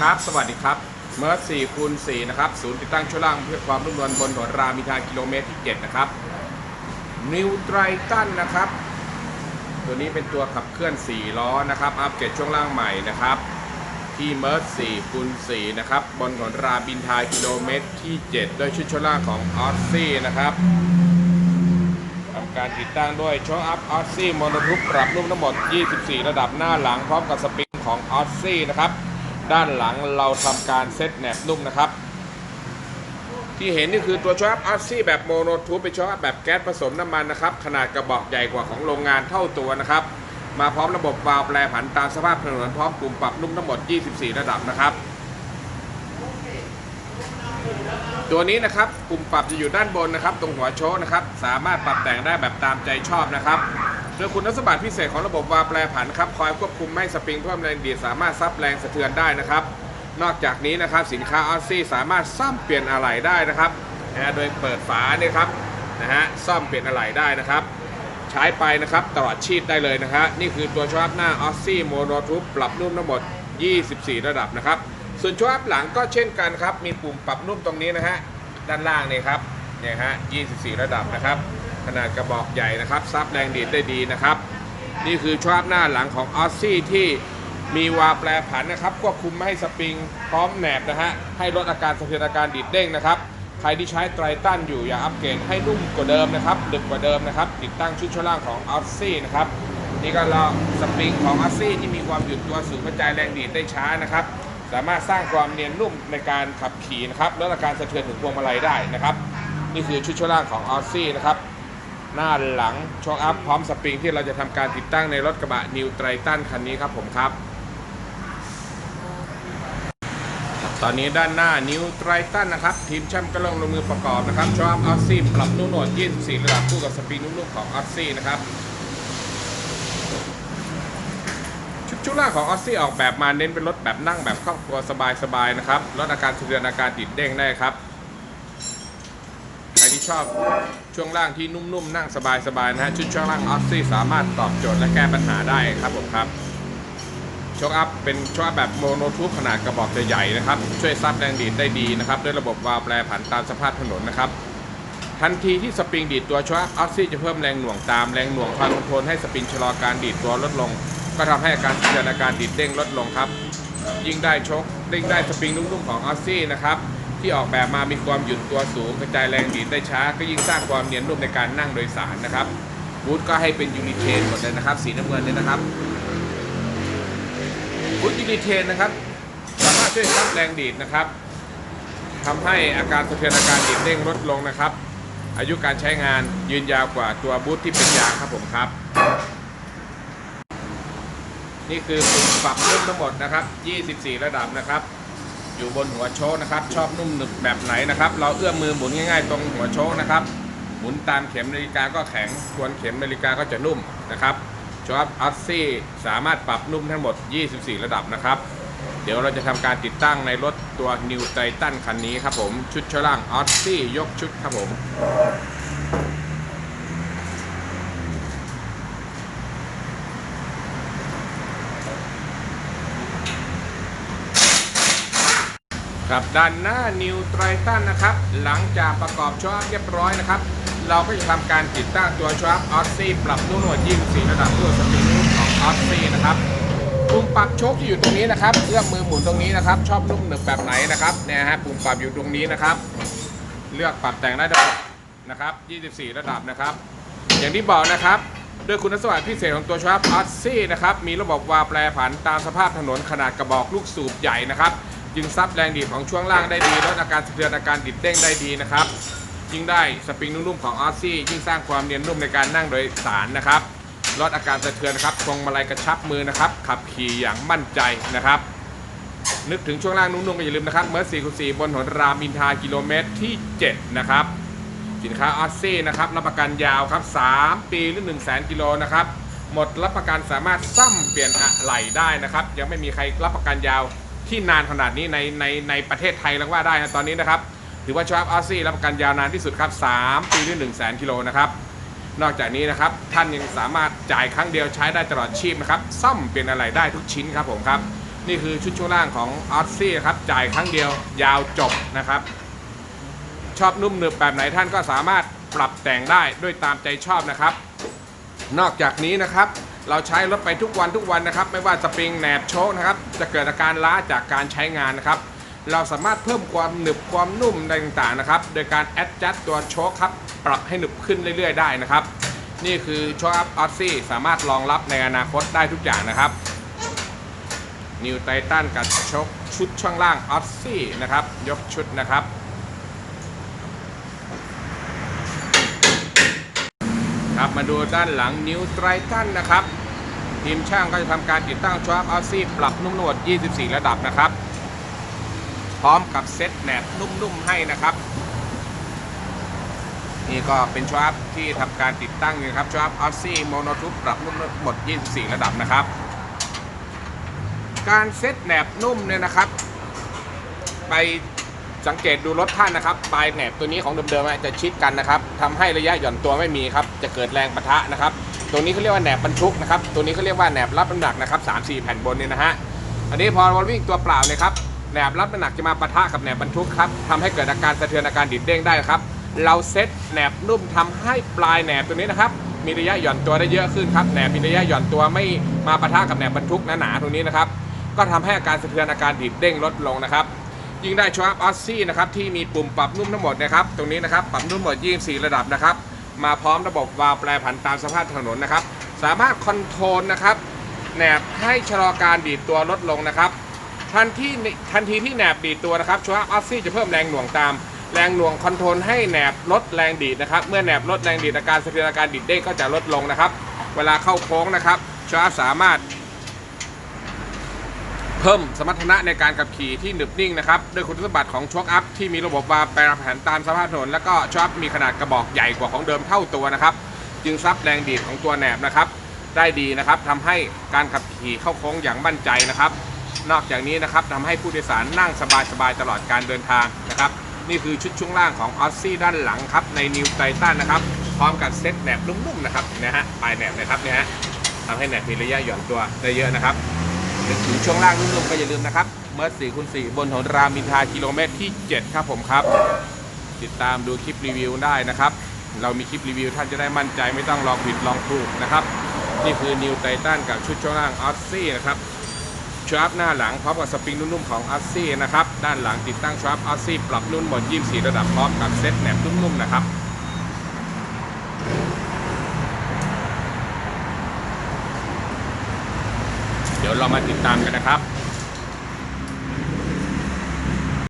ครับ สวัสดีครับ เมื่อ4คูณ4นะครับ ศูนย์ติดตั้งช่วงล่างเพื่อความรุ่มนวลบนถนนรามอินทรากิโลเมตรที่ 7 นะครับ นิวไตรตันนะครับ ตัวนี้เป็นตัวขับเคลื่อน 4 ล้อนะครับ อัปเกรดช่วงล่างใหม่นะครับ ที่เมิร์ส4คูณ4นะครับ บนถนนรามอินทรากิโลเมตรที่ 7 ด้วยชุดช่วงล่างของออสซี่นะครับทำการติดตั้งด้วยโชว์อัพออสซี่มโนทูปปรับรูปทั้งหมด 24 ระดับหน้าหลังพร้อมกับสปริงของออสซี่นะครับ ด้านหลังเราทำการเซตแหนบนุ่มนะครับ ที่เห็นนี่คือตัวโชว์อัพซี่แบบโมโนทูปเป็นชว์อัพแบบแก๊สผสมน้ำมันนะครับ ขนาดกระบอกใหญ่กว่าของโรงงานเท่าตัวนะครับ มาพร้อมระบบวาล์วแปรผันตามสภาพถนนพร้อมปุ่มปรับนุ่มทั้งหมด 24 ระดับนะครับตัวนี้นะครับปุ่มปรับจะอยู่ด้านบนนะครับ ตรงหัวโชว์นะครับ สามารถปรับแต่งได้แบบตามใจชอบนะครับ โดยคุณสมบัติพิเศษของระบบวาล์วแปรผันครับคอยควบคุมไม่ให้สปริงเพิ่มแรงดีดสามารถซับแรงสะเทือนได้นะครับ นอกจากนี้นะครับสินค้าออสซี่สามารถซ่อมเปลี่ยนอะไหล่ได้นะครับนะฮะโดยเปิดฝาเนี่ยครับนะฮะซ่อมเปลี่ยนอะไหล่ได้นะครับ ใช้ไปนะครับตลอดชีพได้เลยนะฮะนี่คือตัวชอปหน้าออสซี่โมโนทูปปรับนุ่มทั้งหมด 24 ระดับนะครับ ส่วนชอปหลังก็เช่นกันครับมีปุ่มปรับนุ่มตรงนี้นะฮะด้านล่างนี่ครับเนี่ยฮะ24 ระดับนะครับ ขนาดกระบอกใหญ่นะครับซับแรงดีดได้ดีนะครับ นี่คือชอปหน้าหลังของออสซี่ที่มีวาแปรผันนะครับควบคุมไม่ให้สปริงพร้อมแหนบนะฮะให้ลดอาการสะเทือนอาการดีดเด้งนะครับ ใครที่ใช้ไตรตันอยู่อย่าอัปเกรดให้นุ่มกว่าเดิมนะครับดึกกว่าเดิมนะครับ ติดตั้งชุดช่วงล่างของออสซี่นะครับนี่ก็เราสปริงของออสซี่ที่มีความหยุดตัวสูงกระจายแรงดีดได้ช้านะครับ สามารถสร้างความเนียนนุ่มในการขับขี่นะครับลดอาการสะเทือนถึงพวงมาลัยได้นะครับ นี่คือชุดช่วงล่างของออสซี่นะครับ หน้าหลังช็อคอัพพร้อมสปริงที่เราจะทำการติดตั้งในรถกระบะนิวไตรตันคันนี้ครับผมครับ ตอนนี้ด้านหน้านิวไตรตันนะครับ ทีมแชมป์ก็ลงลงมือประกอบนะครับชอปออสซี่ปรับนุ่มนวล24 ระดับคู่กับสปริงนุ่มๆของออสซี่นะครับชุดชุดล่างของออสซี่ออกแบบมาเน้นเป็นรถแบบนั่งแบบครอบครัวสบายๆนะครับลดอาการสะเทือนอาการติดเด้งได้ครับ ที่ชอบช่วงล่างที่นุ่มๆ นั่งสบายๆนะฮะชุดช่วงล่างออสซี่สามารถตอบโจทย์และแก้ปัญหาได้ครับผมครับโชคอัพเป็นชคอัพแบบโมโนทูปขนาดกระบอกใหญ่ๆนะครับ ช่วยซับแรงดีดได้ดีนะครับ ด้วยระบบวาล์วแปรผันตามสภาพถนนนะครับ ทันทีที่สปริงดีดตัวโชคอัพออซี่จะเพิ่มแรงหน่วงตามแรงหน่วงคอยคอนโทรให้สปริงชะลอการดีดตัวลดลง ก็ทำให้อาการสะเทือนาการดีดเด้งลดลงครับ ยิ่งได้ชกยิ่งได้สปริงนุ่มๆของออสซี่นะครับ ที่ออกแบบมามีความหยุ่นตัวสูงกระจายแรงดีดได้ช้า ก็ยิ่งสร้างความเนียนนุ่มในการนั่งโดยสารนะครับบูธก็ให้เป็นยูนิเทนหมดเลยนะครับ สีน้ำเงินเนี่ยนะครับบูธยูนิเทนนะครับ สามารถช่วยซับแรงดีดนะครับทำให้อาการสะเทือนอาการดีดเด้งลดลงนะครับ อายุการใช้งานยืนยาวกว่าตัวบูธที่เป็นยางครับผมครับ นี่คือปุ่มปรับนุ่มทั้งหมดนะครับ 24 ระดับนะครับ อยู่บนหัวโชคนะครับ ชอบนุ่มหนึบแบบไหนนะครับ เราเอื้อมมือหมุนง่าย ๆ ตรงหัวโชคนะครับ หมุนตามเข็มนาฬิกาก็แข็งทวนเข็มนาฬิกาก็จะนุ่มนะครับโชคอัพซี่สามารถปรับนุ่มทั้งหมด 24 ระดับนะครับ เดี๋ยวเราจะทำการติดตั้งในรถตัว New Titan คันนี้ครับผม ชุดชั้นล่างออสซี่ยกชุดครับผม ครับด้านหน้านิวไตรตันนะครับ หลังจากประกอบชอปเรียบร้อยนะครับ เราก็จะทำการติดตั้งตัวชอปออสซี่ปรับนุ่มนวล24 ระดับด้วสปริงของออสซี่นะครับปุ่มปรับโชคที่อยู่ตรงนี้นะครับเอื้อมมือหมุนตรงนี้นะครับ ชอบนุ่มหนึบแบบไหนนะครับเนี่ยฮะปุ่มปรับอยู่ตรงนี้นะครับ เลือกปรับแต่งได้ทั้งหมดนะครับ 24 ระดับนะครับ อย่างที่บอกนะครับด้วยคุณสมบัติพิเศษของตัวชาร์ปออสซี่นะครับ มีระบบวาล์วแปรผันตามสภาพถนนขนาดกระบอกลูกสูบใหญ่นะครับ จึงซับแรงดีดของช่วงล่างได้ดีลดอาการสะเทือนอาการดิดเด้งได้ดีนะครับยิ่งได้สปริงนุ่มๆของออสซี่ยิ่งสร้างความเนียนนุ่มในการนั่งโดยสารนะครับลดอาการสะเทือนนะครับทรงมาลัยกระชับมือนะครับ ขับขี่อย่างมั่นใจนะครับ นึกถึงช่วงล่างนุ่มๆก็อย่าลืมนะครับเมื่อ4คู4บนถนนรามอินทากิโลเมตรที่ 7 นะครับ สินค้าออสซี่นะครับรับประกันยาวครับ 3 ปีหรือ 1 0 0 0 0แกิโลนะครับหมดรับประกันสามารถซ่อมเปลี่ยนอะไหล่ได้นะครับ ยังไม่มีใครรับประกันยาว ที่นานขนาดนี้ในในในประเทศไทยแล้วว่าได้นะตอนนี้นะครับ ถือว่าชอปออสซี่รับประกันยาวนานที่สุดครับ 3 ปีหรือ1 0 0 0 0 0กิโลนะครับนอกจากนี้นะครับ ท่านยังสามารถจ่ายครั้งเดียวใช้ได้ตลอดชีพนะครับ ซ่อมเปลี่ยนอะไรได้ทุกชิ้นครับผมครับ นี่คือชุดช่วงล่างของออ s ซี่ครับ จ่ายครั้งเดียวยาวจบนะครับ ชอบนุ่มหนึบแบบไหนท่านก็สามารถปรับแต่งได้ด้วยตามใจชอบนะครับ นอกจากนี้นะครับ เราใช้รถไปทุกวันทุกวันนะครับ ไม่ว่าสปริงแหนบโชคนะครับ จะเกิดอาการล้าจากการใช้งานนะครับ เราสามารถเพิ่มความหนึบความนุ่มต่างๆนะครับ โดยการแอดจัดตัวโชคครับ ปรับให้หนึบขึ้นเรื่อยๆ ได้นะครับ นี่คือโชคอัพออซี่สามารถรองรับในอนาคตได้ทุกอย่างนะครับนิวไททันกับชกชุดช่องล่างออสซี่นะครับ ยกชุดนะครับ ครับมาดูด้านหลังนิวไททันนะครับ ทีมช่างก็จะทำการติดตั้งชวบออซี่ปรับนุ่มนวด 24 ระดับนะครับ พร้อมกับเซ็ตแหนบนุ่มๆให้นะครับ นี่ก็เป็นชวบที่ทำการติดตั้งอยู่ครับชวบออซี่โมโนทูปปรับนุ่มนวดหมด 24 ระดับนะครับ การเซ็ตแหนบนุ่มเนี่ยนะครับ ไป สังเกตดูรถท่านนะครับปลายแหนบตัวนี้ของเดิมๆจะชิดกันนะครับทำให้ระยะหย่อนตัวไม่มีครับจะเกิดแรงปะทะนะครับตัวนี้เขาเรียกว่าแหนบบรรทุกนะครับตัวนี้เขาเรียกว่าแหนบรับน้ำหนักนะครับสามสี่แผ่นบนเนี่ยนะฮะอันนี้พอเราวิ่งตัวเปล่าเลยครับแหนบรับน้ำหนักจะมาปะทะกับแหนบบรรทุกครับทำให้เกิดอาการสะเทือนอาการดิดเด้งได้ครับเราเซ็ตแหนบนุ่มทำให้ปลายแหนบตัวนี้นะครับมีระยะหย่อนตัวได้เยอะขึ้นครับแหนบมีระยะหย่อนตัวไม่มาปะทะกับแหนบบรรทุกหนาๆตรงนี้นะครับก็ทำให้อาการสะเทือนอาการดิดเด้งลดลงนะครับ ยิ่งได้ชอปออสซี่นะครับที่มีปุ่มปรับนุ่มทั้งหมดนะครับตรงนี้นะครับปรับนุ่มหมด 24 ระดับนะครับมาพร้อมระบบวาล์วแปรผันตามสภาพถนนนะครับสามารถคอนโทรลนะครับแหนบให้ชะลอการดีดตัวลดลงนะครับทันที่ทันทีที่แหนบดีดตัวนะครับชอปออสซี่จะเพิ่มแรงหน่วงตามแรงหน่วงคอนโทรลให้แหนบลดแรงดีดนะครับเมื่อแหนบลดแรงดีดอาการสะเทือนอาการดีดเด้งก็จะลดลงนะครับ เวลาเข้าโค้งนะครับชอปสามารถ เพิ่มสมรรถนะในการขับขี่ที่หนึบนิ่งนะครับด้วยคุณสมบัติของช็อคอัพที่มีระบบวาล์วแปรผันตามสภาพถนนแล้วก็ช็อคมีขนาดกระบอกใหญ่กว่าของเดิมเท่าตัวนะครับ จึงซับแรงดีดของตัวแหนบนะครับ ได้ดีนะครับทำให้การขับขี่เข้าโค้งอย่างมั่นใจนะครับ นอกจากนี้นะครับทำให้ผู้โดยสารนั่งสบายๆตลอดการเดินทางนะครับ นี่คือชุดช่วงล่างของออสซี่ด้านหลังครับในนิวไททันนะครับพร้อมกับเซ็ตแหนบนุ่มๆนะครับนะฮะปลายแหนบนะครับเนี่ยฮะทำให้แหนบมีระยะหย่อนตัวได้เยอะนะครับ นึกถึงช่วงล่างนุ่มๆก็อย่าลืมนะครับ เมื่อ4คูณ4บนถนนรามินทากิโลเมตรที่ 7 ครับผมครับ ติดตามดูคลิปรีวิวได้นะครับ เรามีคลิปรีวิวท่านจะได้มั่นใจไม่ต้องลองผิดลองถูกนะครับ นี่คือนิวไททันกับชุดช่วงล่างออสซี่นะครับชาร์ปหน้าหลังพร้อมกับสปริงนุ่มๆของออสซี่นะครับ ด้านหลังติดตั้งชาร์ปออสซี่ปรับนุ่มหมด24 ระดับพร้อมกับเซ็ตแหนบนุ่มๆนะครับ ดี๋ยวเรามาติดตามกันนะครับ